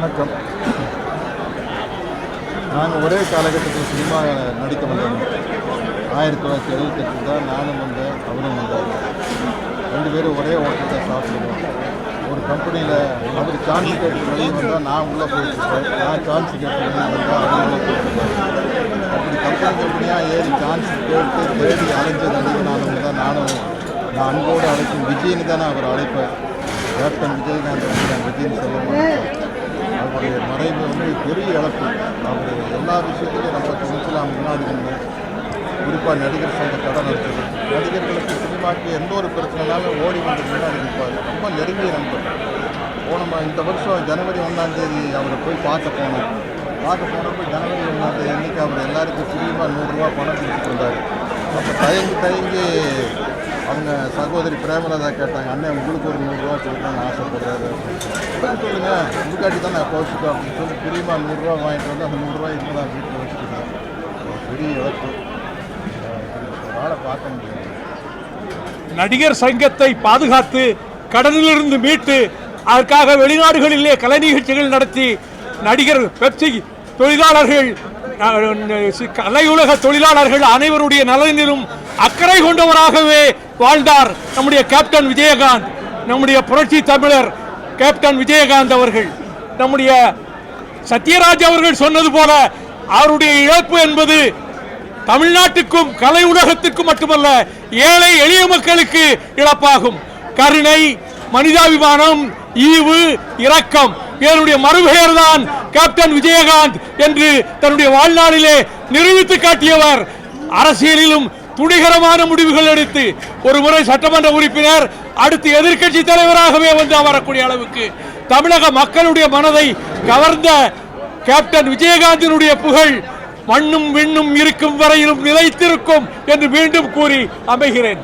வணக்கம். நாங்கள் ஒரே காலகட்டத்தில் சினிமா நடிக்க வந்தோம். ஆயிரத்தி தொள்ளாயிரத்தி எழுபத்தெட்டு தான் நானும் வந்தேன் அவரும் வந்தார். ரெண்டு பேரும் ஒரே ஹோட்டலில் சாப்பிடுவோம். ஒரு கம்பெனியில் அவர் சான்ஸ் கேட்டு வெளியே வந்தால் நான் உள்ளே போயிட்டுருப்பேன். நான் சான்ஸ் கேட்டு வெளியே வந்தால் அவர் உள்ளே போயிட்டுருப்பேன் அப்படி கம்பெனி கம்பெனியாக ஏறி சான்ஸ் கேட்டு தேடி அலைஞ்ச நடிகனானவங்க தான் நானும் நான் அன்போடு அழைக்கும் விஜய்னு தானே அவர் அழைப்பேன். கேப்டன் விஜயகாந்த் நான் விஜய்னு சொல்ல மாட்டேன் அவருடைய மறைவு வந்து பெரிய இழப்பு. அவர் எல்லா விஷயத்திலையும் ரொம்ப துணிச்சலாம் முன்னாடி நின்று குறிப்பாக நடிகர் சங்க கடன் இருக்குது நடிகர்களுக்கு சினிமாக்கு எந்த ஒரு பிரச்சனைனாலும் ஓடி வந்து முன்னாடி இருப்பார் ரொம்ப நெருங்கிய நண்பர். போனோம் இந்த வருஷம் ஜனவரி ஒன்றாம் தேதி அவரை போய் பார்க்க போனோம் பார்க்க போனப்போ ஜனவரி ஒன்றாம் தேதி அவர் எல்லாருக்கும் ஃப்ரீமாக நூறுரூவா பணம் கொடுத்துட்டு வந்தார். அப்போ தயங்கி தயங்கி அவங்க சகோதரி பிரேமலதா கேட்டாங்க அண்ணன் உங்களுக்கு ஒரு நூறுரூவா கொடுக்கணும்னு ஆசைப்படுறாரு. அப்படின்னு சொல்லுங்க உங்களுக்காட்டி தான் நான் கோச்சிட்டோம் அப்படின்னு சொல்லி பிரியமா நூறுரூவா வாங்கிட்டு வந்து அந்த நூறுரூவா இப்போ தான் வீட்டில் வச்சுருக்கேன் பெரிய இழப்பு. வாழை பார்க்க முடியாது நடிகர் சங்கத்தை பாதுகாத்து கடனிலிருந்து மீட்டு அதற்காக வெளிநாடுகளிலே கலை நிகழ்ச்சிகள் நடத்தி நடிகர் பெப்சி தொழிலாளர்கள் கலையுலக தொழிலாளர்கள் அனைவருடைய நலனிலும் அக்கறை கொண்டவராகவே வாழ்ந்தார் நம்முடைய கேப்டன் விஜயகாந்த் நம்முடைய புரட்சி தமிழர் கேப்டன் விஜயகாந்த் அவர்கள். நம்முடைய சத்யராஜ் அவர்கள் சொன்னது போல அவருடைய இழப்பு என்பது தமிழ்நாட்டுக்கும் கலை உலகத்திற்கும் மட்டுமல்ல ஏழை எளிய மக்களுக்கு இழப்பாகும். கருணை மனிதாபிமானம் ஈவு இரக்கம் இதனுடைய மறுபெயர் தான் கேப்டன் விஜயகாந்த் என்று தன்னுடைய வாழ்நாளிலே நிரூபித்து காட்டியவர். அரசியலிலும் துணிகரமான முடிவுகள் எடுத்து ஒரு முறை சட்டமன்ற உறுப்பினர் அடுத்து எதிர்க்கட்சி தலைவராகவே வந்து அமரக்கூடிய அளவுக்கு தமிழக மக்களுடைய மனதை கவர்ந்த கேப்டன் விஜயகாந்தனுடைய புகழ் மண்ணும் விண்ணும் இருக்கும் வரையிலும் நிலைத்திருக்கும் என்று மீண்டும் கூறி அமைகிறேன்.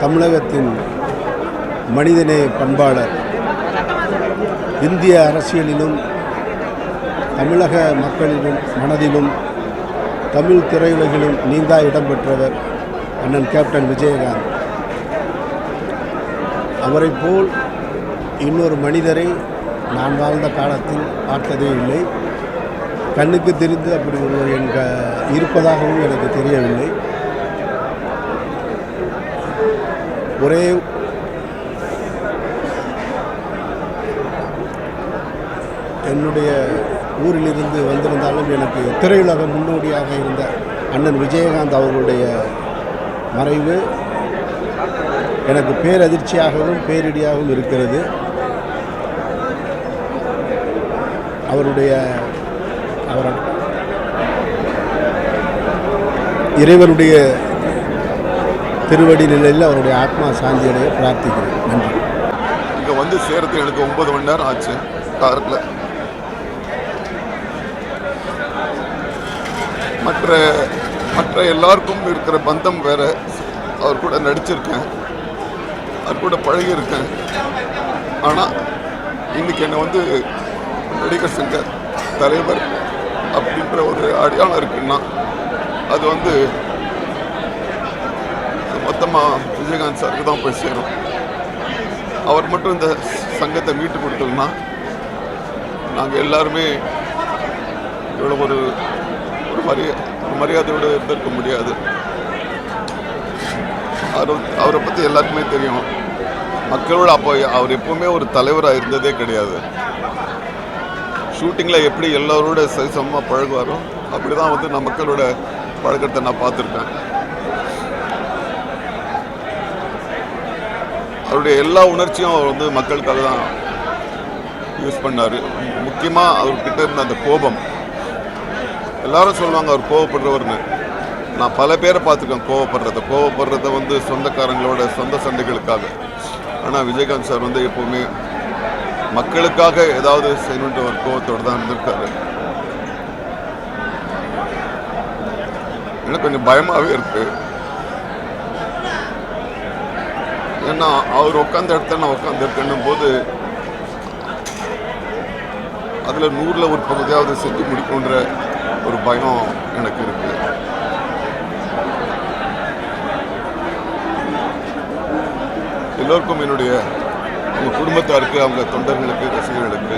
தமிழகத்தின் மனிதநேய பண்பாளர் இந்திய அரசியலிலும் தமிழக மக்களிலும் மனதிலும் தமிழ் திரையுலகிலும் நீங்கா இடம் பெற்றவர் அண்ணன் கேப்டன் விஜயகாந்த். அவரைப் போல் இன்னொரு மனிதரை நான் வாழ்ந்த காலத்தில் பார்த்ததே இல்லை. கண்ணுக்கு தெரிந்து அப்படி ஒருவர் என்க இருப்பதாகவும் எனக்கு தெரியவில்லை. ஒரே என்னுடைய ஊரிலிருந்து வந்திருந்தாலும் எனக்கு திரையுலக முன்னோடியாக இருந்த அண்ணன் விஜயகாந்த் அவர்களுடைய மறைவு. எனக்கு பேரதிர்ச்சியாகவும் பேரிடியாகவும் இருக்கிறது. அவருடைய அவர் இறைவனுடைய திருவடி நிலையில் அவருடைய ஆத்மா சாந்தியடைய பிரார்த்திக்கிறேன். நன்றி. இங்கே வந்து சேர்றது எனக்கு ஒன்பது மணி நேரம் ஆச்சு. காரில் மற்ற மற்ற எல்லாருக்கும் இருக்கிற பந்தம் வேற. அவர் கூட நடிச்சிருக்கேன். அவர் கூட பழகியிருக்கேன். ஆனால் இன்னைக்கு என்னை வந்து நடிகர் சங்க தலைவர் அப்படின்ற ஒரு அடையாளம் இருக்குன்னா அது வந்து மொத்தமாக விஜயகாந்த் சாருக்கு தான் போய் சேரும். அவர் மட்டும் இந்த சங்கத்தை மீட்டு கொடுத்தோம்னா நாங்கள் எல்லாருமே இவ்வளோ ஒரு ஒரு மாதிரி மரியாதையோடு இருந்திருக்க முடியாது. அவர் அவரை பற்றி எல்லாருக்குமே தெரியும். மக்களோட அப்போ அவர் எப்போவுமே ஒரு தலைவராக இருந்ததே கிடையாது. ஷூட்டிங்கில் எப்படி எல்லோரோட சரிசமமாக பழகுவாரோ அப்படி தான் வந்து நான் மக்களோட பழக்கத்தை நான் பார்த்துருக்கேன் அவருடைய எல்லா உணர்ச்சியும் அவர் வந்து மக்களுக்காக தான் யூஸ் பண்ணார். முக்கியமாக அவர்கிட்ட இருந்த அந்த கோபம். எல்லாரும் சொல்லுவாங்க அவர் கோவப்படுறவர்னு. நான் பல பேரை பார்த்துருக்கேன் கோவப்படுறத. கோவப்படுறத வந்து சொந்தக்காரங்களோட சொந்த சண்டைகளுக்காக. ஆனால் விஜயகாந்த் சார் வந்து எப்போவுமே மக்களுக்காக ஏதாவது செய்யணுன்ற ஒரு கோவத்தோடு தான் இருந்திருக்காரு. எனக்கு கொஞ்சம் பயமாகவே இருக்குது ஏன்னா அவர் உட்காந்த இடத்த நான் உட்காந்துருக்கேன்னும் போது அதில் நூறில் ஒரு பகுதியாவது செஞ்சு முடிக்கணுன்ற ஒரு பயம் எனக்கு இருக்கு. எல்லோருக்கும் என்னுடைய அவங்க குடும்பத்தாருக்கு அவங்க தொண்டர்களுக்கு ரசிகர்களுக்கு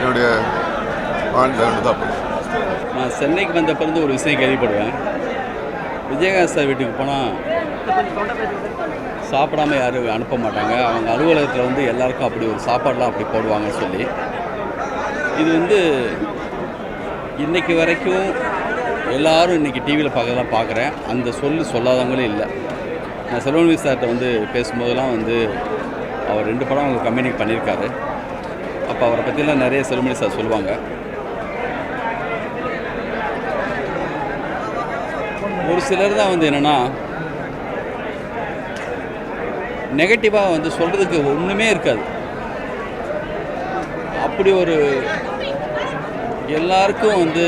என்னுடைய என்னுடைய அனுதாபம் நான் சென்னைக்கு வந்த பிறந்து ஒரு விஷயம் கேள்விப்படுவேன். விஜயகாந்த் சார் வீட்டுக்கு போனால் சாப்பிடாம யாரும் அனுப்ப மாட்டாங்க. அவங்க அலுவலகத்தில் வந்து எல்லாருக்கும் அப்படி ஒரு சாப்பாடெலாம் அப்படி போடுவாங்கன்னு சொல்லி. இது வந்து இன்றைக்கி வரைக்கும் எல்லாரும் இன்னைக்கு டிவியில் பார்க்கலாம் பார்க்குறேன். அந்த சொல்லு சொல்லாதவங்களே இல்லை. நான் செல்வன் சார்கிட்ட வந்து பேசும்போதெல்லாம் வந்து அவர் ரெண்டு படம் அவங்க கம்பெனிக்கு பண்ணியிருக்காரு. அப்போ அவரை பற்றிலாம் நிறைய செல்வமணி சார் சொல்லுவாங்க. ஒரு சிலர் தான் வந்து என்னென்னா நெகட்டிவாக வந்து சொல்கிறதுக்கு ஒன்றுமே இருக்காது. அப்படி ஒரு எல்லாருக்கும் வந்து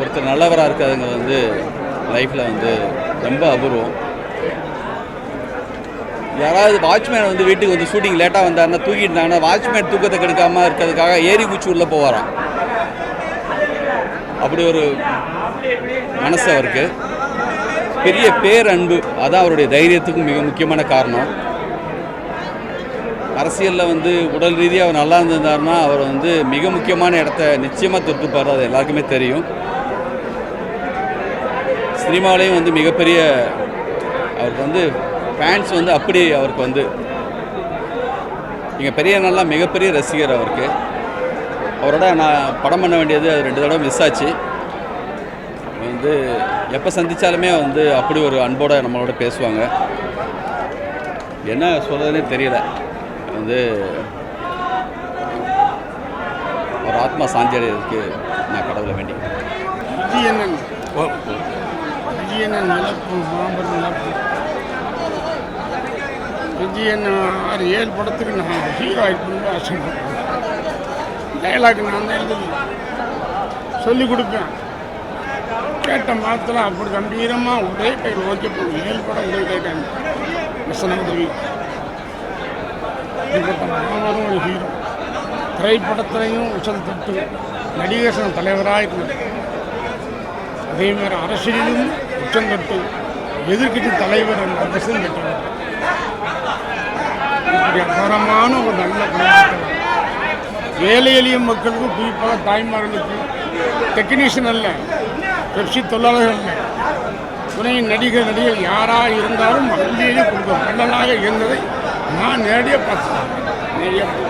ஒருத்தர் நல்லவராக இருக்காதுங்க வந்து லைஃப்பில் வந்து ரொம்ப அபூர்வம். யாராவது வாட்ச்மேன் வந்து வீட்டுக்கு வந்து ஷூட்டிங் லேட்டாக வந்தாருன்னா தூக்கிட்டு இருந்தாங்கன்னா வாட்ச்மேன் தூக்கத்தை கெடுக்காமல் இருக்கிறதுக்காக ஏறி குச்சி உள்ளே போவாராம். அப்படி ஒரு மனசு அவருக்கு. பெரிய பேரன்பு அதான் அவருடைய தைரியத்துக்கும் மிக முக்கியமான காரணம். அரசியலில் வந்து உடல் ரீதியாக அவர் நல்லா இருந்திருந்தாருன்னா அவர் வந்து மிக முக்கியமான இடத்த நிச்சயமாக தொட்டுப்பார் அது எல்லாருக்குமே தெரியும். சினிமாவிலையும் வந்து மிகப்பெரிய அவருக்கு வந்து ஃபேன்ஸ் வந்து அப்படி அவருக்கு வந்து இங்கே பெரிய நல்லா மிகப்பெரிய ரசிகர் அவருக்கு. அவரோட நான் படம் பண்ண வேண்டியது அது ரெண்டு தடவை மிஸ் ஆச்சு. வந்து எப்போ சந்தித்தாலுமே வந்து அப்படி ஒரு அன்போட நம்மளோட பேசுவாங்க. என்ன சொல்கிறதுனே தெரியல. வந்து ஒரு ஆத்மா சாந்தி அடைகிறதுக்கு நான் கடவுளை வேண்டி. விஜயண்ணன் விஜயண்ணன் இழப்பு மாபெரும் இழப்பு விஜயண்ணன் ஆறு ஏழு படத்துக்கு நான் ஹீரோ ஆகிட்டு ஆசைப்படுறேன் டைலாக் நான் தான் எழுதி சொல்லிக் கொடுப்பேன். கேட்ட மாத்திரம் அப்படி கம்பீரமாக ஒரே கையில் ஓகே போகும். ஏழு படம் ஒரே கைட்டாங்க. வசனம் உதவி ஒரு ஹீரோ திரைப்படத்திலையும் உச்சல் தொட்டு நடிகர் தலைவராக இருந்தார் அதே மாதிரி அரசியலிலும் உச்சம் தட்டு எதிர்க்கட்சி தலைவர் என்ற அரசும் பெற்றவர். இப்படி அபாரமான ஒரு நல்ல குணமாற்றவர் ஏழை எளிய மக்களுக்கு குறிப்பாக தாய்மார்களுக்கு டெக்னீஷியன் அல்ல பெப்சி தொழிலாளர்கள் அல்ல. துணை நடிகர் நடிகர் யாராக இருந்தாலும் அங்கேயே கொடுக்கும் வள்ளலாக இருந்ததை நான் நேரடியாக பார்த்தேன் நேரடியாக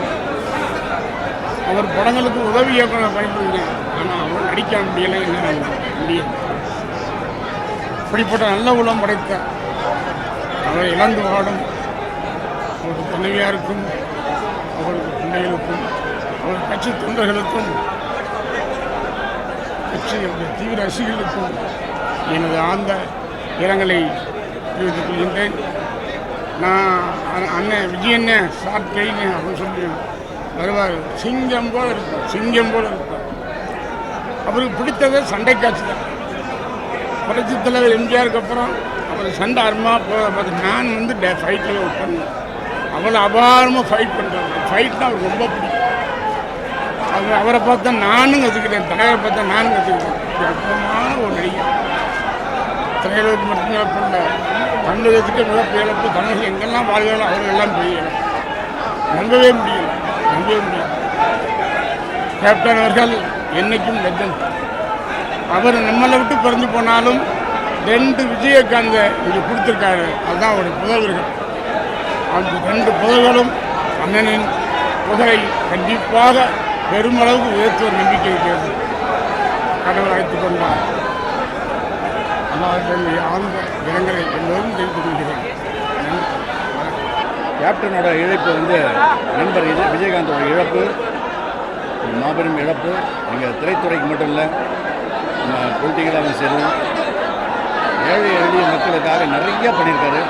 அவர் படங்களுக்கு உதவி இயக்குனர் பயன்படுகிறேன் ஆனால் அவர் நடிக்க முடியலை என்ன முடியல. அப்படிப்பட்ட நல்ல உளம் படைத்த அவரை இழந்து வாடும் அவருக்கு துணைவியாருக்கும் அவருக்கு பிள்ளைகளுக்கும் அவர் கட்சி தொண்டர்களுக்கும் கட்சி தீவிர ரசிகர்களுக்கும் எனது ஆழ்ந்த இரங்கலை தெரிவித்துக் கொள்கின்றேன். நான் அண்ணன் விஜயண்ணே ஷார்ட் ட்ரெயின் அப்படின்னு சொல்லி வருவார். சிங்கம் போல் இருப்பார் சிங்கம் போல் இருப்பார் அவருக்கு பிடித்தது சண்டை காட்சி தான். புரட்சி தலைவர் எம்ஜிஆருக்கு அப்புறம் அவர் சண்டை அருமா பார்த்து நான் வந்து ஃபைட்டில் ஒர்க் பண்ணேன் அவ்வளோ அபாரமாக ஃபைட் பண்ணுறாங்க ஃபைட்னா அவருக்கு ரொம்ப பிடிக்கும். அவர் அவரை பார்த்தா நானும் கற்றுக்கிட்டேன் தலைவரை பார்த்தா நானும் கற்றுக்கிட்டேன் அற்புதமான ஒரு நடிகை. தலைவர் மட்டும்தான் இழப்பு தமிழகத்துக்கு மிகப்பெரிய பேரப்பு தமிழகம் எங்கெல்லாம் வாழ்கிறாலும் அவர்கள் எல்லாம் பெரிய நம்பவே முடியல நம்பவே முடியல. கேப்டன் அவர்கள் என்றைக்கும் லெஜண்ட் அவர் நம்மளை விட்டு பிறந்து போனாலும் ரெண்டு விஜயகாந்த இங்கே கொடுத்துருக்காரு. அதுதான் அவருடைய புதல்வர்கள். அந்த ரெண்டு புதல்களும் அண்ணனின் புகழை கண்டிப்பாக பெருமளவுக்கு உயர்த்துவ நம்பிக்கை இருக்கிறது. கடவுள் அழைத்துக் கொண்டார். அல்லாஹ் ஆழ்ந்த இரங்கலை எல்லோரும் தெரிந்து கொள்கிறேன் கேப்டனோட இழப்பு வந்து நண்பர் இது விஜயகாந்தோட இழப்பு மாபெரும் இழப்பு. எங்கள் திரைத்துறைக்கு மட்டும் இல்லை நம்ம பொலிட்டிக்கலாகவும் சரி ஏழை எளிய மக்களுக்காக நிறைய பண்ணியிருக்காரு.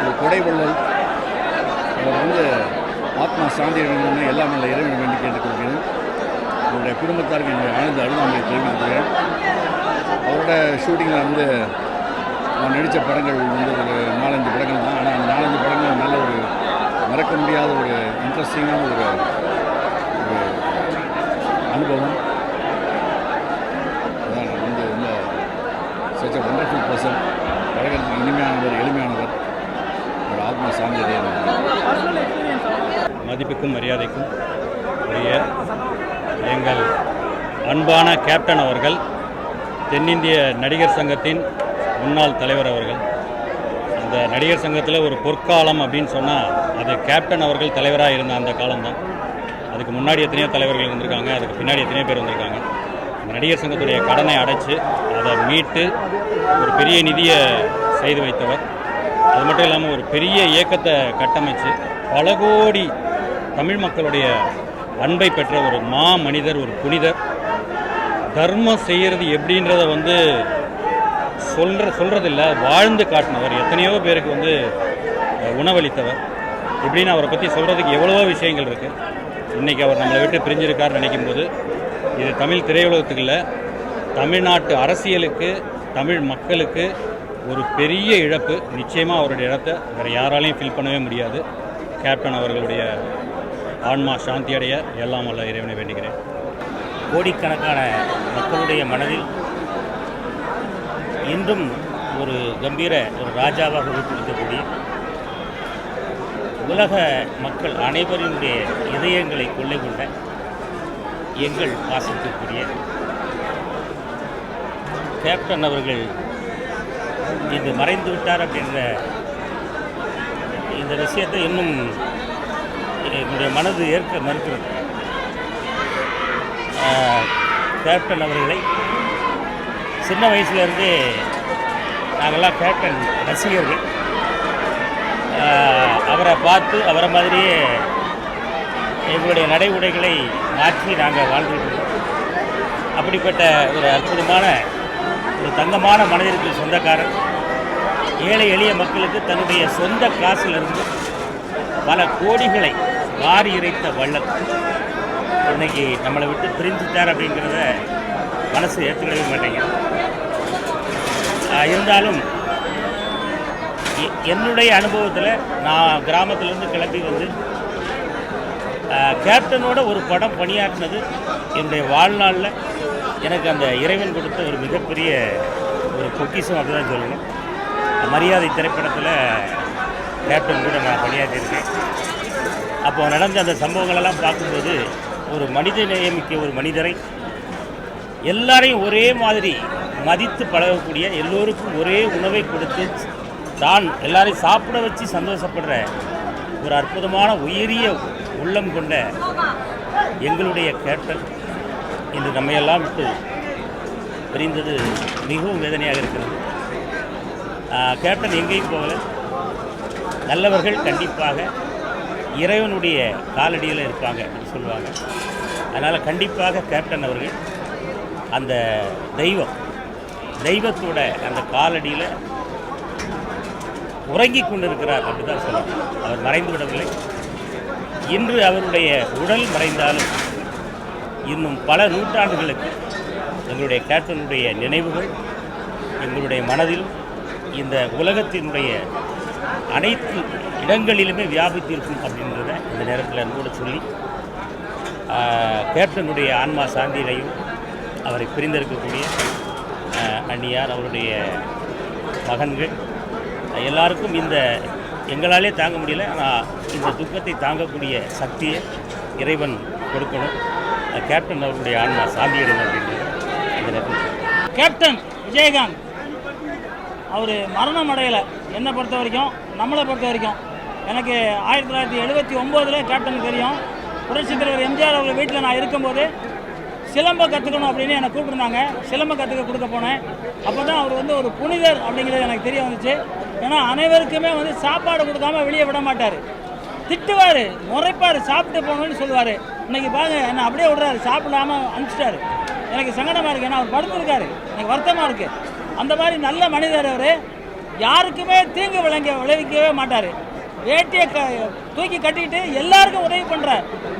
ஒரு கொடைவள்ளல் அவர் வந்து ஆத்மா சாந்தி அடையணும்னு எல்லாம் நல்ல இறைவன் வேண்டி கேட்டுக்கொள்கிறேன். அவருடைய குடும்பத்தாருக்கு என்னுடைய ஆழ்ந்த அழுதாமையை தெரிவித்துக்கிறேன் அவரோட ஷூட்டிங்கில் வந்து நான் நடித்த படங்கள் வந்து ஒரு நாலஞ்சு படங்கள் தான். ஆனால் அந்த நாலஞ்சு படங்கள் நல்ல ஒரு மறக்க முடியாத ஒரு இன்ட்ரெஸ்டிங்கான ஒரு ஒரு அனுபவம். நான் வந்து ரொம்ப சச் அ ஒண்டர்ஃபுல் பர்சன் பழகிறதுக்கு இனிமையானவர் எளிமையானவர். ஒரு ஆத்மா சாந்தியதே மதிப்புக்கும் மரியாதைக்கும் உரிய அன்பான கேப்டன் அவர்கள் தென்னிந்திய நடிகர் சங்கத்தின் முன்னாள் தலைவர் அவர்கள். அந்த நடிகர் சங்கத்தில் ஒரு பொற்காலம் அப்படின்னு சொன்னால் அது கேப்டன் அவர்கள் தலைவராக இருந்த அந்த காலம்தான். அதுக்கு முன்னாடி எத்தனையோ தலைவர்கள் இருந்திருக்காங்க அதுக்கு பின்னாடி எத்தனையோ பேர் வந்திருக்காங்க. நடிகர் சங்கத்துடைய கடனை அடைச்சு அதை மீட்டு ஒரு பெரிய நிதியை செய்து வைத்தவர். அது மட்டும் இல்லாமல் ஒரு பெரிய இயக்கத்தை கட்டமைச்சு பல கோடி தமிழ் மக்களுடைய அன்பை பெற்ற ஒரு மா மனிதர் ஒரு புனிதர். தர்மம் செய்கிறது எப்படின்றத வந்து சொல்கிற சொல்கிறதில்ல வாழ்ந்து காட்டினவர். எத்தனையோ பேருக்கு வந்து உணவளித்தவர். இப்படின்னு அவரை பற்றி சொல்கிறதுக்கு எவ்வளவோ விஷயங்கள் இருக்குது இன்றைக்கி அவர் நம்மளை விட்டு பிரிஞ்சிருக்கார் நினைக்கும் போது இது தமிழ் திரையுலகத்துக்கு இல்லை. தமிழ்நாட்டு அரசியலுக்கு தமிழ் மக்களுக்கு ஒரு பெரிய இழப்பு. நிச்சயமாக அவருடைய இடத்த வேறு யாராலையும் ஃபில் பண்ணவே முடியாது. கேப்டன் அவர்களுடைய ஆன்மா சாந்தி அடைய எல்லாம் வல்ல இறைவனை வேண்டுகிறேன். கோடிக்கணக்கான மக்களுடைய மனதில் இன்றும் ஒரு கம்பீர ஒரு ராஜாவாக வைத்திருக்கக்கூடிய உலக மக்கள் அனைவரினுடைய இதயங்களை கொள்ளை கொண்ட எங்கள் பாசத்திற்குரிய கேப்டன் அவர்கள் இன்று மறைந்து விட்டார் அப்படின்ற இந்த விஷயத்தை இன்னும் என்னுடைய மனது ஏற்க மறுக்கிறது. கேப்டன் அவர்களை. சின்ன வயசுலேருந்தே நாங்கள்லாம் கேப்டன் ரசிகர்கள். அவரை பார்த்து அவரை மாதிரியே எங்களுடைய நடை உடைகளை மாற்றி நாங்கள் வாழ்ந்துட்டு அப்படிப்பட்ட ஒரு அற்புதமான ஒரு தங்கமான மனதிற்கு சொந்தக்காரர். ஏழை எளிய மக்களுக்கு தன்னுடைய சொந்த காசிலிருந்து பல கோடிகளை வாரி இறைத்த வள்ளல். இன்னைக்கு நம்மளை விட்டு பிரிஞ்சுட்டார் அப்படிங்கிறத மனசு ஏற்றுக்கவே மாட்டேங்க இருந்தாலும் எ- என்னுடைய அனுபவத்தில் நான் கிராமத்திலேருந்து கிளம்பி வந்து கேப்டனோட ஒரு படம் பணியாற்றினது என்னுடைய வாழ்நாளில். எனக்கு அந்த இறைவன் கொடுத்த ஒரு மிகப்பெரிய ஒரு பொக்கிஷம் அப்படி தான் சொல்லணும். மரியாதை திரைப்படத்தில் கேப்டன் கூட நான் பணியாற்றியிருக்கேன். அப்போ நடந்த அந்த சம்பவங்களெல்லாம் பார்க்கும்போது ஒரு மனித நேயமிக்க ஒரு மனிதரை எல்லாரையும் ஒரே மாதிரி மதித்து பழகக்கூடிய எல்லோருக்கும் ஒரே உணவை கொடுத்து தான் எல்லாரையும் சாப்பிட வச்சு சந்தோஷப்படுற ஒரு அற்புதமான உயரிய உள்ளம் கொண்ட எங்களுடைய கேப்டன். இன்று நம்மையெல்லாம் விட்டு பிரிந்தது மிகவும் வேதனையாக இருக்கிறது. கேப்டன் எங்கேயும் போகல. நல்லவர்கள் கண்டிப்பாக இறைவனுடைய காலடியில் இருப்பாங்க அப்படின்னு சொல்லுவாங்க. அதனால் கண்டிப்பாக கேப்டன் அவர்கள் அந்த தெய்வம் தெய்வத்தோட அந்த காலடியில் உறங்கிக் கொண்டிருக்கிறார் அப்படி தான் சொல்லலாம் அவர் மறைந்து விடவில்லை. இன்று அவருடைய உடல் மறைந்தாலும் இன்னும் பல நூற்றாண்டுகளுக்கு எங்களுடைய கேப்டனுடைய நினைவுகள் எங்களுடைய மனதில் இந்த உலகத்தினுடைய அனைத்து இடங்களிலுமே வியாபித்திருக்கும் அப்படின்றத இந்த நேரத்தில் அன்போடு சொல்லி கேப்டனுடைய ஆன்மா சாந்தியிலையும் அவரை பிரிந்திருக்கக்கூடிய அண்ணியார் அவருடைய மகன்கள். எல்லாருக்கும் இந்த எங்களாலே தாங்க முடியல ஆனால் இந்த துக்கத்தை தாங்கக்கூடிய சக்தியை இறைவன் கொடுக்கணும். கேப்டன் அவருடைய ஆன்மா சாந்தியடையும் அப்படின்றது இந்த நேரத்தில் கேப்டன் விஜயகாந்த் அவர் மரணம் அடையலை. என்னை பொறுத்த வரைக்கும் நம்மளை பொறுத்த வரைக்கும் எனக்கு ஆயிரத்தி தொள்ளாயிரத்தி எழுபத்தி ஒம்போதில் கேப்டன் தெரியும். புரட்சி தலைவர் எம்ஜிஆர் அவர்கள் வீட்டில் நான் இருக்கும்போது சிலம்ப கற்றுக்கணும் அப்படின்னு என்னை கூப்பிட்டுருந்தாங்க. சிலம்ப கற்றுக்க கொடுக்க போனேன். அப்போ தான் அவர் வந்து ஒரு புனிதர் அப்படிங்கிறது எனக்கு தெரிய வந்துச்சு. ஏன்னா அனைவருக்குமே வந்து சாப்பாடு கொடுக்காம வெளியே விட மாட்டார். திட்டுவார் முறைப்பார் சாப்பிட்டு போங்கன்னு சொல்லுவார். இன்னைக்கு பாருங்க என்ன அப்படியே விடுறாரு சாப்பிடாம அனுப்பிச்சிட்டாரு. எனக்கு சங்கடமாக இருக்குது ஏன்னா அவர் படுத்துருக்காரு. எனக்கு வருத்தமாக இருக்குது அந்த மாதிரி நல்ல மனிதர் அவர். யாருக்குமே தீங்கு விளங்க விளைவிக்கவே மாட்டார். வேட்டியை க தூக்கி கட்டிக்கிட்டு எல்லாருக்கும் உதவி பண்ணுற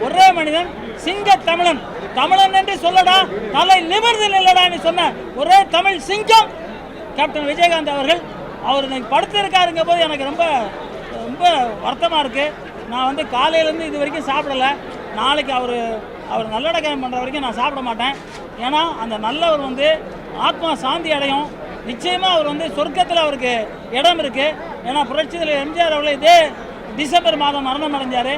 ஒரே மனிதன் சிங்க தமிழன். தமிழன் என்று சொல்லடா தலை நிமிர்ந்து நில்லடான்னு சொன்ன ஒரே தமிழ் சிங்கம் கேப்டன் விஜயகாந்த் அவர்கள். அவர் இன்னைக்கு படுத்திருக்காருங்க போது எனக்கு ரொம்ப ரொம்ப வருத்தமாக இருக்குது நான் வந்து காலையிலேருந்து இது வரைக்கும் சாப்பிடல. நாளைக்கு அவர் அவர் நல்லடக்கம் பண்ணுற வரைக்கும் நான் சாப்பிட மாட்டேன். ஏன்னா அந்த நல்லவர் வந்து ஆத்மா சாந்தி அடையும். நிச்சயமாக அவர் வந்து சொர்க்கத்தில் அவருக்கு இடம் இருக்குது ஏன்னா புரட்சி தலைவர் எம்ஜிஆர் அவர்கள் இதே டிசம்பர் மாதம் மரணம் அடைஞ்சார்.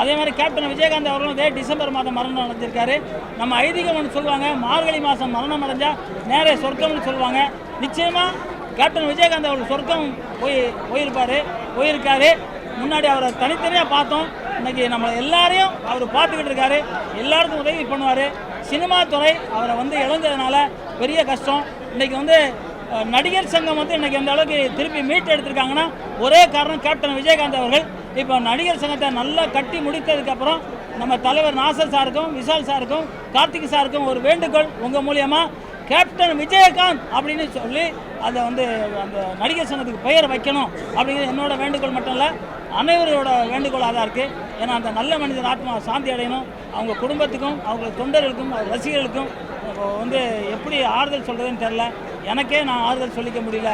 அதே மாதிரி கேப்டன் விஜயகாந்த் அவர்களும் இதே டிசம்பர் மாதம் மரணம் அடைஞ்சிருக்காரு. நம்ம ஐதீகம் ஒன்று சொல்லுவாங்க மார்கழி மாதம் மரணம் அடைஞ்சால் நேரே சொர்க்கம்னு சொல்லுவாங்க. நிச்சயமாக கேப்டன் விஜயகாந்த் அவர்கள் சொர்க்கம் போய் போயிருப்பார் போயிருக்காரு. முன்னாடி அவரை தனித்தனியாக பார்த்தோம். இன்னைக்கு நம்ம எல்லாரையும் அவர் பார்த்துக்கிட்டு இருக்காரு. எல்லாருக்கும் உதவி பண்ணுவார். சினிமா துறை அவரை வந்து இழந்ததுனால பெரிய கஷ்டம். இன்றைக்கி வந்து நடிகர் சங்கம் வந்து இன்றைக்கி அந்த அளவுக்கு திருப்பி மீட் எடுத்திருக்காங்கன்னா ஒரே காரணம் கேப்டன் விஜயகாந்த் அவர்கள். இப்போ நடிகர் சங்கத்தை நல்லா கட்டி முடித்ததுக்கப்புறம் நம்ம தலைவர் நாசர் சாருக்கும் விஷால் சாருக்கும் கார்த்திக் சாருக்கும் ஒரு வேண்டுகோள் உங்கள் மூலியமாக கேப்டன் விஜயகாந்த் அப்படின்னு சொல்லி அதை வந்து அந்த நடிகர் சங்கத்துக்கு பெயர் வைக்கணும் அப்படிங்கிறது என்னோட வேண்டுகோள் மட்டும் இல்லை அனைவரோட வேண்டுகோளாக தான் இருக்குது ஏன்னா அந்த நல்ல மனிதர் ஆத்மா சாந்தி அடையணும். அவங்க குடும்பத்துக்கும் அவங்க தொண்டர்களுக்கும் அவங்க ரசிகர்களுக்கும் வந்து எப்படி ஆறுதல் சொல்கிறதுன்னு தெரில எனக்கே நான் ஆறுதல் சொல்லிக்க முடியல.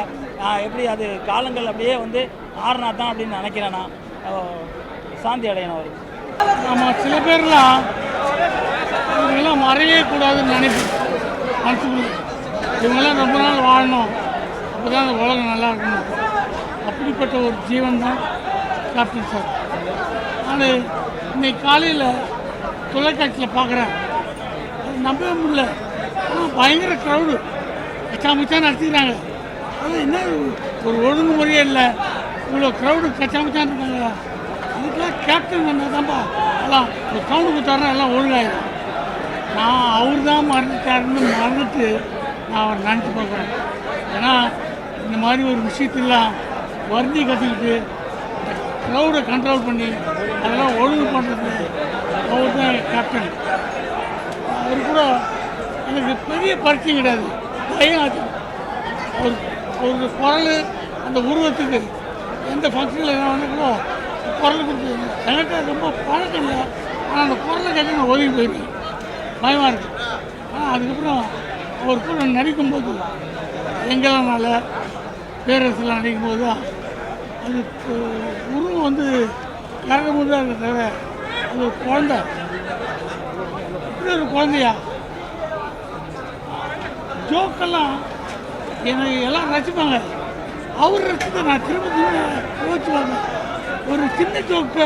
எப்படி அது காலங்கள் அப்படியே வந்து ஆறுனா தான் அப்படின்னு நினைக்கிறேன் நான். சாந்தி அடையணும் அவருக்கு. நம்ம சில பேர்லாம் இவங்கெல்லாம் மறையக்கூடாதுன்னு நினைப்போம். மனசுக்குள்ள. இவங்கெல்லாம் ரொம்ப நாள் வாழணும். அப்போ தான் அந்த உலகம் நல்லா இருக்கணும். அப்படிப்பட்ட ஒரு ஜீவன் தான் கேப்டன் சார் நான் இன்னைக்கு காலையில் தொலைக்காட்சியில் பார்க்குறேன் நம்பவே முடியல. ஆனால் பயங்கர க்ரௌடு கச்சாமுச்சா நடத்திக்கிறாங்க அது என்ன ஒரு ஒழுங்குமுறையே இல்லை. இவ்வளோ க்ரௌடு கச்சாமுச்சான் இருக்காங்க அதுக்கெல்லாம் கேப்டன் வந்தால் தான்ப்பா எல்லாம் ஒரு கவுண்டு கொடுத்தாருன்னா எல்லாம் ஒழுங்காயிடும் நான் அவர் தான் மறந்துட்டாருன்னு மறந்துட்டு நான் அவர் நினச்சி பார்க்குறேன். ஏன்னா இந்த மாதிரி ஒரு விஷயத்தெல்லாம் வருந்தி கற்றுக்கிட்டு க்ரௌடை கண்ட்ரோல் பண்ணி அதெல்லாம் ஒழுங்கு பண்ணுறது அவர் தான் கேப்டன் அவர் கூட எனக்கு பெரிய பரிச்சயம் கிடையாது. பயம் அது. ஒரு ஒரு குரல் அந்த உருவத்துக்கு எந்த ஃபங்க்ஷனில் என்ன வந்தாலும் குரல் கொடுத்து எனக்கு ரொம்ப பழக்கம் இல்லை. ஆனால் அந்த குரலை கேட்டு நான் ஒதுங்கி போயிருக்கேன் பயமாக இருக்கு ஆனால் அதுக்கப்புறம் ஒரு கூட நடிக்கும்போது எங்கெல்லாம்னால பேரரசில் நடிக்கும்போது அது உருவம் வந்து இறங்கும்போது தான் இருக்க தவிர அது ஒரு குழந்தை. இப்படி ஒரு குழந்தையா? ஜோக்கெல்லாம் என்னை எல்லாம் ரசிப்பாங்க. அவர் ரசித்த நான் திரும்ப திரும்ப யோசிச்சுவாங்க ஒரு சின்ன ஜோக்கை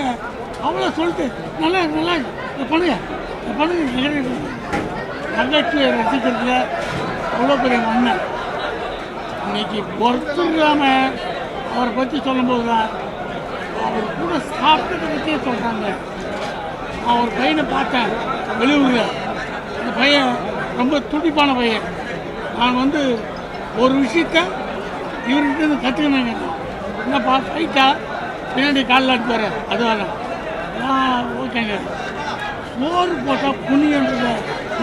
அவ்வளோ சொல்லிட்டு நல்லா நல்லா இருக்கு. இதை பண்ணுங்க. பண்ணுங்க நிகழ்வு நகைச்சுவை ரசிக்கிறதுல அவ்வளோ பெரிய மன்னன் இன்னைக்கு பொறுத்துடாம அவரை பற்றி சொல்லும்போது தான் அவர் கூட சாப்பிட்டதை பற்றியே சொல்கிறாங்க நான் ஒரு பையனை பார்த்தேன் வெளியூரில். அந்த பையன் ரொம்ப துடிப்பான பையன். நான் வந்து ஒரு விஷயத்த இவர்கிட்ட இருந்து கற்றுக்கணுங்க என்னப்பா ஃபைட்டா பின்னாடி காலில் அடிப்பார். அது வேணாம். நான் ஓகேங்க. சோறு போட்டால் புண்ணியன்றத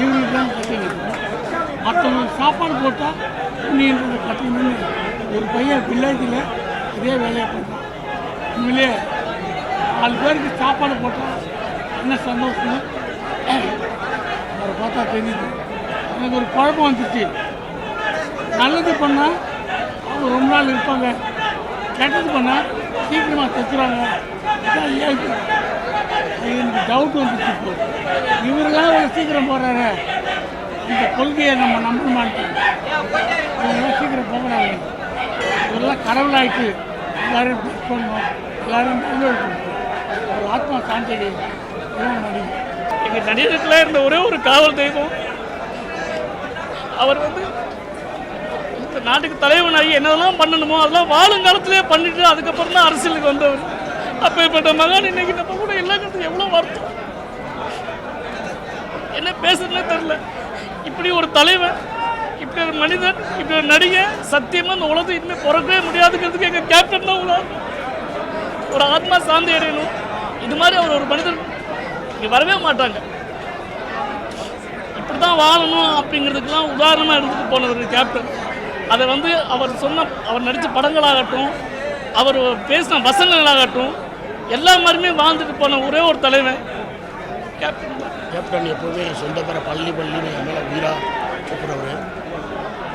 இவங்களுக்கு தான் கட்டிக்கிட்டு மற்றவங்க சாப்பாடு போட்டால் புண்ணியன்றதை கட்டணும்னு ஒரு பையன் வில்லேஜில் இதே வேலையை பண்ணுறான் உண்மையிலே நாலு பேருக்கு சாப்பாடு போட்டால் என்ன சந்தோஷம்? அவரை பார்த்தா தெரியுது. எனக்கு ஒரு குழப்பம் வந்துச்சு. நல்லது பண்ணால் அவங்க ரொம்ப நாள் இருப்பாங்க. கெட்டது பண்ணால் சீக்கிரமாக செத்துருவாங்க. இதான் இயல்பு. எனக்கு டவுட் வந்துச்சு இப்போ. இவரெல்லாம் ஒரு சீக்கிரம் போகிறாரு இந்த கொள்கையை நம்ம நம்ப மாட்டோம். இவங்கெல்லாம் சீக்கிரம் போகிறாங்க இவரெல்லாம் கடவுளாயிட்டு எல்லாரும் பிக் பண்ணணும் எல்லாரும் ஒரு ஆத்மா சாந்தி எங்கள் நடிகருக்குள்ள இருந்த ஒரே ஒரு காவல் தெய்வம். அவர் வந்து இந்த நாட்டுக்கு தலைவனாகி என்னதெல்லாம் பண்ணணுமோ அதெல்லாம் வாழுங்காலத்திலே பண்ணிட்டு அதுக்கப்புறம் தான் அரசியலுக்கு வந்தவர். அப்பேற்பட்ட மகன் இன்னைக்கு நம்ம மனசு எவ்வளோ வருத்தம்? என்ன பேசுறதுனே தெரில இப்படி ஒரு தலைவன் இப்படி ஒரு மனிதன் இப்படி ஒரு நடிகை சத்தியமாக இந்த உலகத்தை இனிமேல் பிறக்கவே முடியாதுங்கிறதுக்கு எங்கள் கேப்டன் தான் உலகம் ஒரு ஆத்மா சாந்தி அடையணும் இது மாதிரி அவர் ஒரு மனிதன் இங்கே வரவே மாட்டாங்க. இப்படி தான் வாழணும் அப்படிங்கிறதுக்கெல்லாம் உதாரணமாக எடுத்துட்டு போனவர் கேப்டன் அதை வந்து அவர் சொன்ன அவர் நடித்த படங்களாகட்டும் அவர் பேசின வசனங்களாகட்டும் எல்லா மாதிரியுமே வாழ்ந்துட்டு போன ஒரே ஒரு தலைவன். கேப்டன் தான் கேப்டன் எப்போவுமே சொந்த பேரை பள்ளி பள்ளின்னு என் மேலே உயிராக கூப்பிட்றவர்.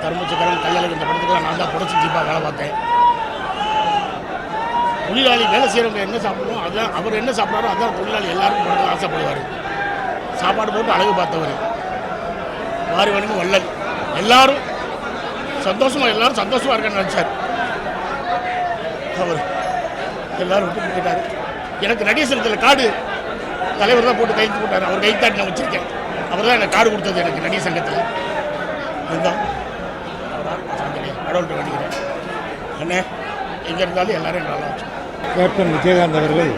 தர்மச்சக்கரம் கல்லலுக்கு இந்த படத்துக்கு நான் தான் புடச்சி ஜீப்பாக வேலை பார்த்தேன். தொழிலாளி வேலை செய்கிறவங்க என்ன சாப்பிடணும் அதுதான் அவர் என்ன சாப்பிட்றாரோ அதான் தொழிலாளி எல்லாருக்கும் போடணும் ஆசைப்படுவார். சாப்பாடு போட்டு அழகு பார்த்தவர். வாரி வணங்கு வள்ளல். எல்லாரும் சந்தோஷமாக எல்லாரும் சந்தோஷமாக இருக்கான்னு நினச்சார். அவர் எல்லாரும் விட்டு கேட்டார் எனக்கு நடேசனத்தில் சங்கத்தில் கார்டு தலைவர் தான் போட்டு கைத்து போட்டார். அவர் கைத்தாட்டி நான் வச்சுருக்கேன். அவர் தான் எனக்கு கார்டு கொடுத்தது எனக்கு நடிகை சங்கத்தில் அதுதான். கடவுள்கிட்ட வேண்டிக்கிறேன். என்ன எங்கே இருந்தாலும் எல்லாரும் நல்லா வச்சு கேப்டன் விஜயகாந்த் அவர்கள்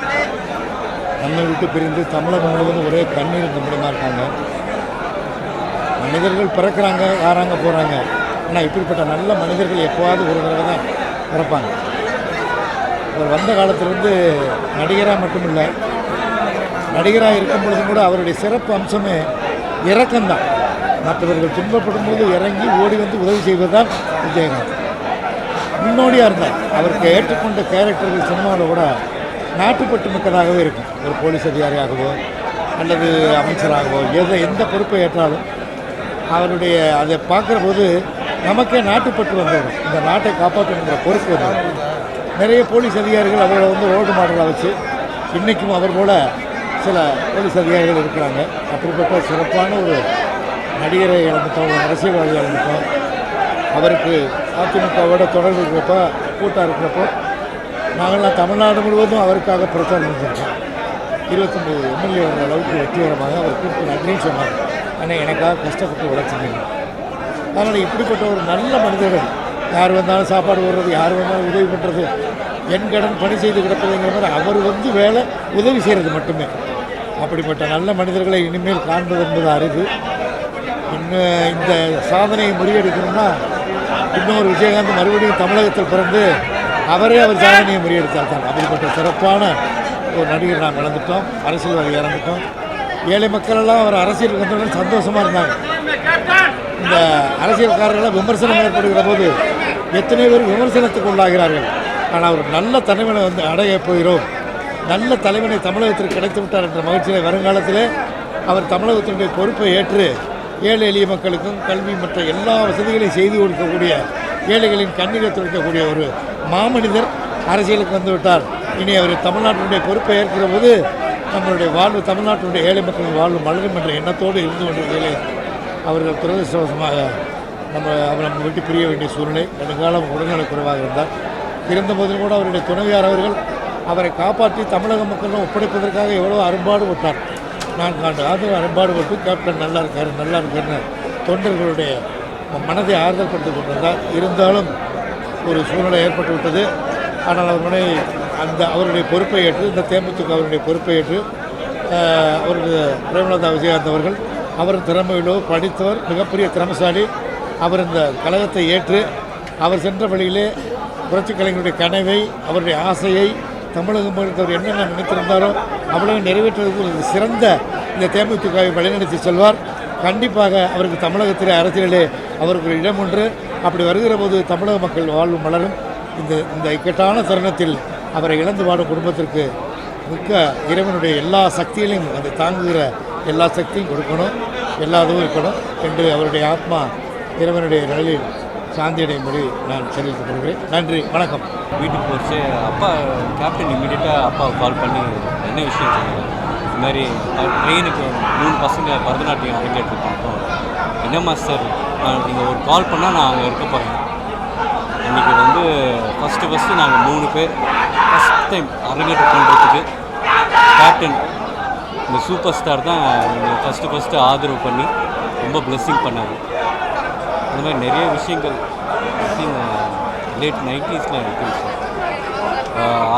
நம்மை விட்டு பிரிந்து தமிழகம் முழுவதும் ஒரே கண்ணீர் நிமிடமாக இருக்காங்க. மனிதர்கள் பிறக்கிறாங்க யாராங்க போகிறாங்க ஆனால் இப்படிப்பட்ட நல்ல மனிதர்கள் எப்போவாவது ஒரு தடவை தான் பிறப்பாங்க. அவர் வந்த காலத்திலிருந்து நடிகராக மட்டும் இல்லை நடிகராக இருக்கும் பொழுதும் கூட அவருடைய சிறப்பு அம்சமே இறக்கம்தான் மற்றவர்கள் துன்பப்படும் போது இறங்கி ஓடி வந்து உதவி செய்வதுதான் விஜயகாந்த். முன்னோடியாக இருந்தார். அவருக்கு ஏற்றுக்கொண்ட கேரக்டர்கள் சினிமாவில் கூட நாட்டுப்பட்டு மிக்கதாகவே இருக்கும். ஒரு போலீஸ் அதிகாரியாகவோ அல்லது அமைச்சராகவோ எதை எந்த பொறுப்பை ஏற்றாலும் அவருடைய அதை பார்க்குற போது நமக்கே நாட்டுப்பட்டு வந்துடும் இந்த நாட்டை காப்பாற்றணுங்கிற பொறுப்பு வந்துடும் நிறைய போலீஸ் அதிகாரிகள் அவர்களை வந்து ரோடு மாடலாக வச்சு இன்றைக்கும் அவர் போல் சில போலீஸ் அதிகாரிகள் இருக்கிறாங்க. அப்படிப்பட்ட சிறப்பான ஒரு நடிகரை இழந்துட்டோம் ஒரு அரசியல்வாதி இழந்துட்டோம். அவருக்கு அதிமுகவோட தொடர்பு இருக்கிறப்ப கூட்டம் இருக்கிறப்போ நாங்கள்லாம் தமிழ்நாடு முழுவதும் அவருக்காக பிரச்சாரம் செஞ்சுருக்கோம். இருபத்தொம்பது எம்எல்ஏ அளவுக்கு வெற்றிகரமாக அவர் கூப்பிட்டு நன்றின்னு சொன்னார். ஆனால் எனக்காக கஷ்டப்பட்டு உழைச்சிங்க அதனால் இப்படிப்பட்ட ஒரு நல்ல மனிதர்கள் யார் வந்தாலும் சாப்பாடு போடுறது யார் வந்தாலும் உதவி பண்ணுறது என் கடன் பணி செய்து கிடப்பதுங்கிற மாதிரி அவர் வந்து வேலை உதவி செய்கிறது மட்டுமே. அப்படிப்பட்ட நல்ல மனிதர்களை இனிமேல் காண்பது என்பது அரிது. இன்னும் இந்த சாதனையை முறியடிக்கணும்னா இன்னொரு விஜயகாந்த் மறுபடியும் தமிழகத்தில் பிறந்து அவரே அவர் சாதனையை முறியடித்தார் தான். அப்படிப்பட்ட சிறப்பான ஒரு நடிகர் நாம் இழந்துட்டோம் அரசியல்வாதி இறந்துட்டோம். ஏழை மக்களெல்லாம் அவர் அரசியலுக்கு வந்தவுடன் சந்தோஷமாக இருந்தாங்க. இந்த அரசியல்காரர்களால் விமர்சனம் ஏற்படுகிற போது எத்தனை பேர் விமர்சனத்துக்கு உள்ளாகிறார்கள். ஆனால் அவர் நல்ல தலைவனை வந்து அடைய போகிறோம். நல்ல தலைவனை தமிழகத்திற்கு கிடைத்து விட்டார் என்ற மகிழ்ச்சியை வருங்காலத்தில் அவர் தமிழகத்தினுடைய பொறுப்பை ஏற்று ஏழை எளிய மக்களுக்கும் கல்வி மற்ற எல்லா வசதிகளையும் செய்து கொடுக்கக்கூடிய ஏழைகளின் கண்ணீரை துடைக்கக்கூடிய ஒரு மாமனிதர் அரசியலுக்கு வந்துவிட்டார் இனி அவர் தமிழ்நாட்டினுடைய பொறுப்பை ஏற்கிற போது நம்மளுடைய வாழ்வு தமிழ்நாட்டினுடைய ஏழை மக்களின் வாழ்வு மலரும் என்ற எண்ணத்தோடு இருந்து கொண்டிருக்கையிலே அவர்கள் துரதிருஷ்டவசமாக நம்ம அவர் நம்ம விட்டு பிரிய வேண்டிய சூழ்நிலை நெடுங்காலம் உடல்நலக்குறைவாக இருந்தார் இருந்தபோதிலும் கூட அவருடைய துணைவியார் அவர்கள் அவரை காப்பாற்றி தமிழக மக்களும் ஒப்படைப்பதற்காக எவ்வளோ அரும்பாடுபட்டார் நான் காண்டு அரும்பாடு அரும்பாடுபட்டு கேப்டன் நல்லா இருக்கார் நல்லா இருக்காருன்னு தொண்டர்களுடைய மனதை ஆறுதல் படுத்திக் கொண்டிருந்தார். இருந்தாலும் ஒரு சூழ்நிலை ஏற்பட்டு விட்டது. ஆனால் அவருடைய அந்த அவருடைய பொறுப்பை ஏற்று இந்த தேமுதிக அவருடைய பொறுப்பை ஏற்று அவருடைய பிரேமலதா விஜயகாந்த் அவர்கள் அவர் திறமையிலோ படித்தவர் மிகப்பெரிய திறமசாலி. அவர் இந்த கழகத்தை ஏற்று அவர் சென்ற வழியிலே புரட்சிக் கலைஞருடைய கனவை அவருடைய ஆசையை தமிழகம் முழுக்க அவர் என்னென்ன நினைத்திருந்தாரோ அவ்வளவு நிறைவேற்றுவதற்கு ஒரு சிறந்த இந்த தேமுதிகவை வழிநடத்தி செல்வார். கண்டிப்பாக அவருக்கு தமிழகத்தில் அரசியலிலே அவருக்கு ஒரு இடம் ஒன்று அப்படி வருகிற போது தமிழக மக்கள் வாழ்வு மலரும் இந்த இந்த இக்கட்டான தருணத்தில் அவரை இழந்து வாடும் குடும்பத்திற்கு மிக்க இறைவனுடைய எல்லா சக்திகளையும் அதை தாங்குகிற எல்லா சக்தியும் கொடுக்கணும். எல்லா இதுவும் இருக்கணும். என்று அவருடைய ஆத்மா இறைவனுடைய நிலையில் சாந்தி அடையும்படி நான் தெரிவித்துக் கொள்கிறேன் நன்றி வணக்கம். வீட்டுக்கு போச்சு. அப்பா கேப்டன் இமீடியட்டாக அப்பா கால் பண்ணி என்ன விஷயம் சொன்னாங்க இது மாதிரி ட்ரெயினுக்கு மூணு பசங்க பரதநாட்டியம் அரங்கேற்று பார்ப்போம் என்ன மாஸ்டர் நான் நீங்கள் ஒரு கால் பண்ணால் நான் அங்கே இருக்க போகிறேன் இன்றைக்கி வந்து ஃபஸ்ட்டு ஃபஸ்ட்டு நாங்கள் மூணு பேர் ஃபஸ்ட் டைம் அரங்கேற்றம் பண்ணுறதுக்கு கேப்டன் இந்த சூப்பர் ஸ்டார் தான் ஃபஸ்ட்டு ஃபஸ்ட்டு ஆதரவு பண்ணி ரொம்ப பிளெஸ்ஸிங் பண்ணாரு. அந்த மாதிரி நிறைய விஷயங்கள் லேட் நைன்டிஸில் இருக்குது சார்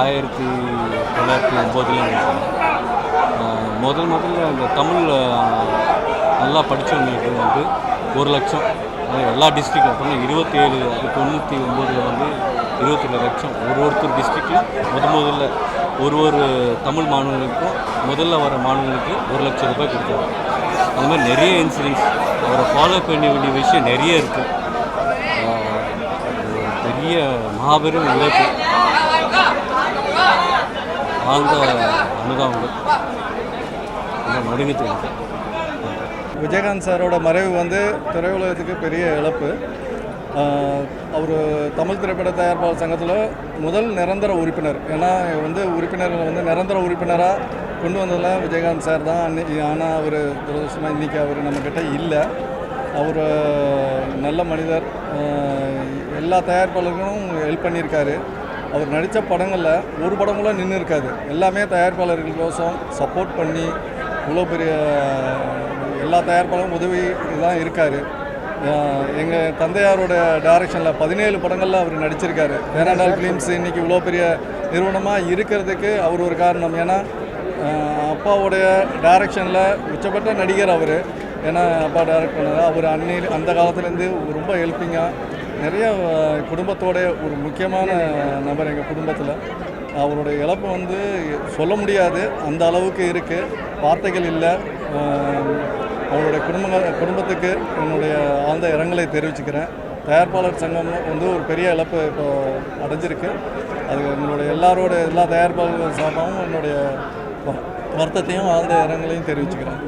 ஆயிரத்தி தொள்ளாயிரத்தி ஒம்போதில் நினைக்கிறேன் முதல் முதல்ல இந்த தமிழ் நல்லா படித்தவங்களுக்கு வந்து ஒரு லட்சம். எல்லா டிஸ்ட்ரிக்டில் அப்புறம் இருபத்தேழு அது தொண்ணூற்றி ஒம்போதில் வந்து இருபத்தேழு லட்சம். ஒரு ஒருத்தர் டிஸ்ட்ரிக்டில் முத முதல்ல ஒரு ஒரு தமிழ் மாணவர்களுக்கும் முதல்ல வர மாணவர்களுக்கு ஒரு லட்சம் ரூபாய் கொடுத்தாங்க. அந்த மாதிரி நிறைய இன்சிடென்ட்ஸ் அவரை ஃபாலோ பண்ண வேண்டிய விஷயம் நிறைய இருக்குது ஒரு பெரிய மாபெரும் உழைப்பு வாழ்ந்த அனுதாபங்கள். ரொம்ப நடுங்கத்து விஜயகாந்த் சாரோட மறைவு வந்து திரையுலகத்துக்கு பெரிய இழப்பு. அவர் தமிழ் திரைப்பட தயாரிப்பாளர் சங்கத்தில் முதல் நிரந்தர உறுப்பினர். ஏன்னா வந்து உறுப்பினர்கள் வந்து நிரந்தர உறுப்பினராக கொண்டு வந்ததில் விஜயகாந்த் சார் தான் ஆனால் அவர் துரதிருஷ்டமாக இன்றைக்கி அவர் நம்மக்கிட்ட இல்லை. அவர் நல்ல மனிதர். எல்லா தயாரிப்பாளர்களும் ஹெல்ப் பண்ணியிருக்காரு. அவர் நடித்த படங்களில் ஒரு படம் கூட நின்று இருக்காது. எல்லாமே தயாரிப்பாளர்களுக்கோசம் சப்போர்ட் பண்ணி இவ்வளோ பெரிய எல்லா தயாரிப்பாளரும் உதவி தான் இருக்கார். எங்கள் தந்தையாரோட டைரக்ஷனில் பதினேழு படங்களில் அவர் நடிச்சிருக்காரு. வேறாண்டால் ஃபிலிம்ஸ் இன்றைக்கி இவ்வளோ பெரிய நிறுவனமாக இருக்கிறதுக்கு அவர் ஒரு காரணம். ஏன்னா அப்பாவுடைய டைரக்ஷனில் உச்சப்பட்ட நடிகர் அவர். ஏன்னா அப்பா டைரக்ட் பண்ணார். அவர் அன்னையில் அந்த காலத்துலேருந்து ரொம்ப ஹெல்ப்பிங்காக நிறைய குடும்பத்தோடைய ஒரு முக்கியமான நபர் எங்கள் குடும்பத்தில். அவருடைய இழப்பு வந்து சொல்ல முடியாது. அந்த அளவுக்கு இருக்குது வார்த்தைகள் இல்லை. அவருடைய குடும்ப குடும்பத்துக்கு என்னுடைய ஆழ்ந்த இரங்கலை தெரிவிச்சுக்கிறேன். தயாரிப்பாளர் சங்கம் வந்து ஒரு பெரிய இழப்பு இப்போ அடைஞ்சிருக்கு. அது எங்களுடைய எல்லாரோட எல்லா தயாரிப்பாளர்கள் சார்பாகவும் என்னுடைய வருத்தத்தையும் ஆழ்ந்த இரங்கலையும் தெரிவிச்சுக்கிறேன்.